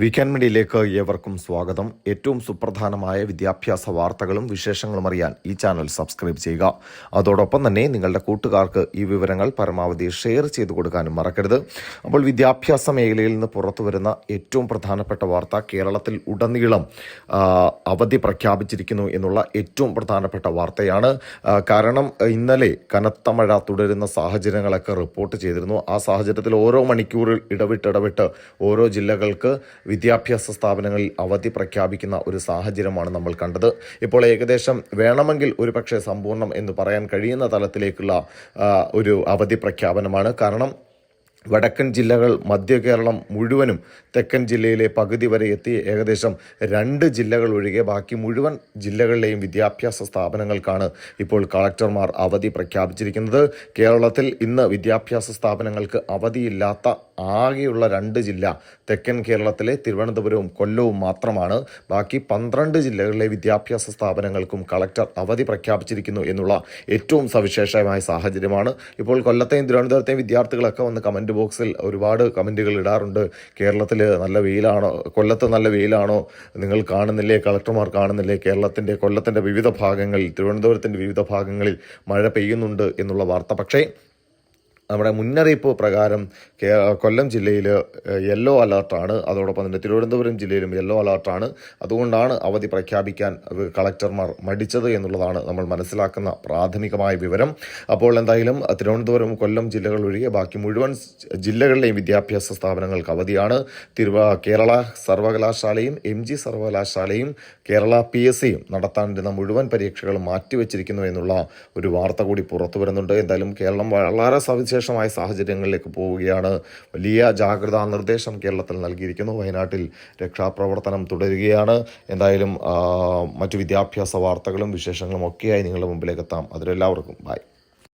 Weekend മീഡിയയിലേക്ക് ഏവർക്കും സ്വാഗതം. ഏറ്റവും സുപ്രധാനമായ വിദ്യാഭ്യാസ വാർത്തകളും വിശേഷങ്ങളും അറിയാൻ ഈ ചാനൽ സബ്സ്ക്രൈബ് ചെയ്യുക. അതോടൊപ്പം തന്നെ നിങ്ങളുടെ കൂട്ടുകാർക്ക് ഈ വിവരങ്ങൾ പരമാവധി ഷെയർ ചെയ്തു കൊടുക്കാനും മറക്കരുത്. അപ്പോൾ വിദ്യാഭ്യാസ മേഖലയിൽ നിന്ന് പുറത്തു വരുന്ന ഏറ്റവും പ്രധാനപ്പെട്ട വാർത്ത കേരളത്തിൽ ഉടനീളം അവധി പ്രഖ്യാപിച്ചിരിക്കുന്നു എന്നുള്ള ഏറ്റവും പ്രധാനപ്പെട്ട വാർത്തയാണ്. കാരണം ഇന്നലെ കനത്ത മഴ തുടരുന്ന സാഹചര്യങ്ങളൊക്കെ റിപ്പോർട്ട് ചെയ്തിരുന്നു. ആ സാഹചര്യത്തിൽ ഓരോ മണിക്കൂറിൽ ഇടവിട്ട് ഇടവിട്ട് ഓരോ ജില്ലകൾക്ക് വിദ്യാഭ്യാസ സ്ഥാപനങ്ങളിൽ അവധി പ്രഖ്യാപിക്കുന്ന ഒരു സാഹചര്യമാണ് നമ്മൾ കണ്ടത്. ഇപ്പോൾ ഏകദേശം വേണമെങ്കിൽ ഒരുപക്ഷെ സമ്പൂർണം എന്ന് പറയാൻ കഴിയുന്ന തലത്തിലേക്കുള്ള ഒരു അവധി പ്രഖ്യാപനമാണ്. കാരണം വടക്കൻ ജില്ലകൾ മധ്യ കേരളം മുഴുവനും തെക്കൻ ജില്ലയിലെ പകുതി വരെ എത്തി ഏകദേശം രണ്ട് ജില്ലകൾ ഒഴികെ ബാക്കി മുഴുവൻ ജില്ലകളിലെയും വിദ്യാഭ്യാസ സ്ഥാപനങ്ങൾക്കാണ് ഇപ്പോൾ കളക്ടർമാർ അവധി പ്രഖ്യാപിച്ചിരിക്കുന്നത്. കേരളത്തിൽ ഇന്ന് വിദ്യാഭ്യാസ സ്ഥാപനങ്ങൾക്ക് അവധിയില്ലാത്ത ആകെയുള്ള രണ്ട് ജില്ല തെക്കൻ കേരളത്തിലെ തിരുവനന്തപുരവും കൊല്ലവും മാത്രമാണ്. ബാക്കി പന്ത്രണ്ട് ജില്ലകളിലെ വിദ്യാഭ്യാസ സ്ഥാപനങ്ങൾക്കും കളക്ടർ അവധി പ്രഖ്യാപിച്ചിരിക്കുന്നു എന്നുള്ള ഏറ്റവും സവിശേഷമായ സാഹചര്യമാണ്. ഇപ്പോൾ കൊല്ലത്തെയും തിരുവനന്തപുരത്തെയും വിദ്യാർത്ഥികളൊക്കെ വന്ന് കമന്റ് ബോക്സിൽ ഒരുപാട് കമന്റുകൾ ഇടാറുണ്ട്. കേരളത്തിൽ നല്ല വെയിലാണോ കൊല്ലത്ത് നല്ല വെയിലാണോ നിങ്ങൾ കാണുന്നില്ലേ കളക്ടർമാർ കാണുന്നില്ലേ കേരളത്തിന്റെ കൊല്ലത്തിന്റെ വിവിധ ഭാഗങ്ങളിൽ തിരുവനന്തപുരത്തിന്റെ വിവിധ ഭാഗങ്ങളിൽ മഴ പെയ്യുന്നുണ്ട് എന്നുള്ള വാർത്ത. പക്ഷേ നമ്മുടെ മുന്നറിയിപ്പ് പ്രകാരം കൊല്ലം ജില്ലയിൽ യെല്ലോ അലർട്ടാണ് അതോടൊപ്പം തന്നെ തിരുവനന്തപുരം ജില്ലയിലും യെല്ലോ അലർട്ടാണ് അതുകൊണ്ടാണ് അവധി പ്രഖ്യാപിക്കാൻ കളക്ടർമാർ മടിച്ചത് എന്നുള്ളതാണ് നമ്മൾ മനസ്സിലാക്കുന്ന പ്രാഥമികമായ വിവരം. അപ്പോൾ എന്തായാലും തിരുവനന്തപുരം കൊല്ലം ജില്ലകൾ ഒഴികെ ബാക്കി മുഴുവൻ ജില്ലകളിലെയും വിദ്യാഭ്യാസ സ്ഥാപനങ്ങൾക്ക് അവധിയാണ്. തിരുവ കേരള സർവകലാശാലയും എം ജി സർവകലാശാലയും കേരള പി എസ് സിയും നടത്താനിരുന്ന മുഴുവൻ പരീക്ഷകളും മാറ്റിവെച്ചിരിക്കുന്നു എന്നുള്ള ഒരു വാർത്ത കൂടി പുറത്തു വരുന്നുണ്ട്. എന്തായാലും കേരളം വളരെ സവിശേഷമായ സാഹചര്യങ്ങളിലേക്ക് പോവുകയാണ്. വലിയ ജാഗ്രതാ നിർദ്ദേശം കേരളത്തിൽ നൽകിയിരിക്കുന്നു. വയനാട്ടിൽ രക്ഷാപ്രവർത്തനം തുടരുകയാണ്. എന്തായാലും മറ്റു വിദ്യാഭ്യാസ വാർത്തകളും വിശേഷങ്ങളും ഒക്കെയായി നിങ്ങളുടെ മുമ്പിലേക്ക് എത്താം. അതിലെല്ലാവർക്കും ബൈ.